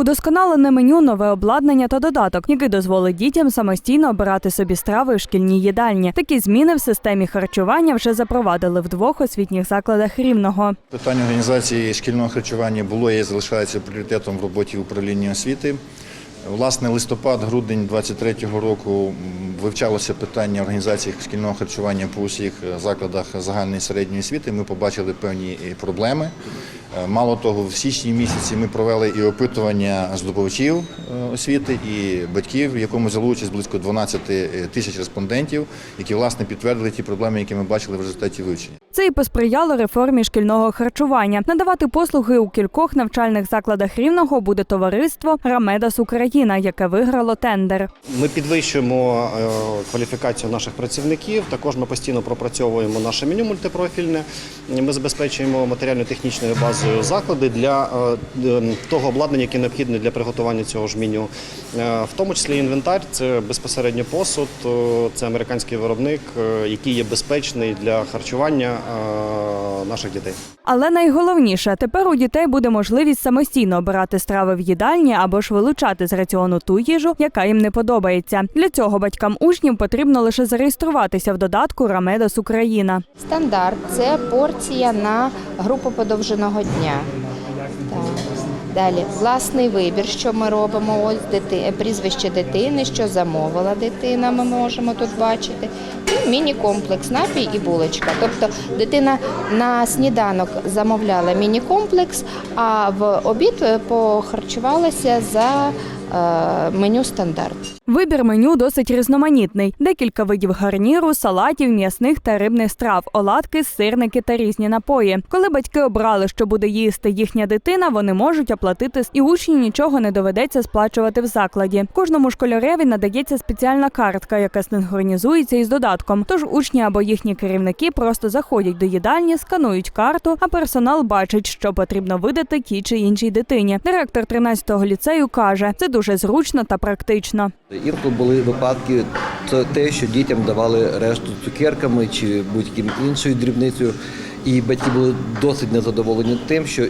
Удосконалене меню, нове обладнання та додаток, який дозволить дітям самостійно обирати собі страви у шкільній їдальні. Такі зміни в системі харчування вже запровадили в двох освітніх закладах рівного. Питання організації шкільного харчування було і залишається пріоритетом в роботі управління освіти. Власне, листопад-грудень 23-го року вивчалося питання організації шкільного харчування по усіх закладах загальної середньої освіти. Ми побачили певні е, проблеми. Е, Мало того, в січні місяці ми провели і опитування здобувачів е, освіти і батьків, в якому взяли участь близько 12 тисяч респондентів, які власне підтвердили ті проблеми, які ми бачили в результаті вивчення. Це і посприяло реформі шкільного харчування. Надавати послуги у кількох навчальних закладах рівного буде товариство Рамедас Україна, яке виграло тендер. Ми підвищуємо е, кваліфікацію наших працівників. Також ми постійно пропрацьовуємо наше меню мультипрофільне. Ми забезпечуємо матеріально-технічною базою заклади для е, того обладнання, яке необхідне для приготування цього ж меню. Е, В тому числі інвентар це безпосередньо посуд, це американський виробник, який є безпечний для харчування наших дітей. Але найголовніше тепер у дітей буде можливість самостійно обирати страви в їдальні або ж вилучати з раціону ту їжу, яка їм не подобається. Для цього батькам учнів потрібно лише зареєструватися в додатку Рамедас Україна. Стандарт це порція на групу подовженого дня. Так. Далі власний вибір, що ми робимо. Ось дити, прізвище дитини, що замовила дитина. Ми можемо тут бачити. Міні-комплекс, напій і булочка. Тобто дитина на сніданок замовляла міні-комплекс, а в обід е, похарчувалася за е, меню стандарт. Вибір меню досить різноманітний: декілька видів гарніру, салатів, м'ясних та рибних страв, оладки, сирники та різні напої. Коли батьки обрали, що буде їсти їхня дитина, вони можуть оплатити і учні нічого не доведеться сплачувати в закладі. Кожному школяреві надається спеціальна картка, яка синхронізується із додатком. Тож учні або їхні керівники просто заходять до їдальні, сканують карту, а персонал бачить, що потрібно видати тій чи іншій дитині. Директор 13-го ліцею каже, це дуже зручно та практично. Інколи були випадки, це те, що дітям давали решту цукерками чи будь-яким іншою дрібницею, і батьки були досить незадоволені тим, що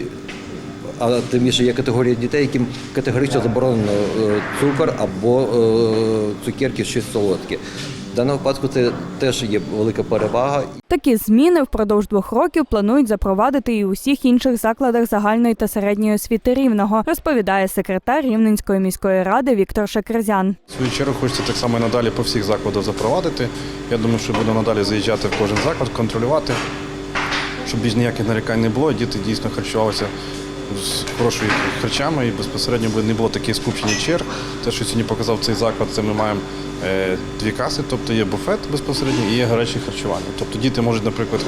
а тим більше є категорія дітей, яким категорично заборонено е, цукор або е, цукерки щось солодке. В даному випадку це теж є велика перевага. Такі зміни впродовж двох років планують запровадити і у всіх інших закладах загальної та середньої освіти рівного, розповідає секретар Рівненської міської ради Віктор Шакерзян. В свою чергу хочеться так само і надалі по всіх закладах запровадити. Я думаю, що буду надалі заїжджати в кожен заклад, контролювати, щоб більш ніяких нарікань не було. Діти дійсно харчувалися з хорошою харчами і безпосередньо би не було таких скупчення черг. Те, що сьогодні показав цей заклад, це ми маємо е, дві каси, тобто є буфет безпосередньо і є гаряче харчування. Тобто діти можуть, наприклад,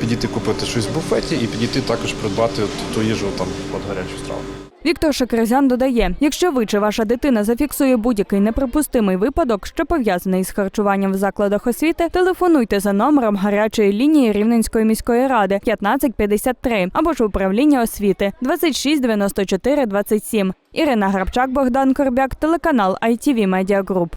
підійти купити щось в буфеті і підійти також придбати ту їжу там от гарячу страву. Віктор Шакерзян додає: якщо ви чи ваша дитина зафіксує будь-який неприпустимий випадок, що пов'язаний з харчуванням в закладах освіти, телефонуйте за номером гарячої лінії Рівненської міської ради 1553 або ж управління освіти 26 94 27. Ірина Грабчак, Богдан Корбяк, телеканал ITV Media Group.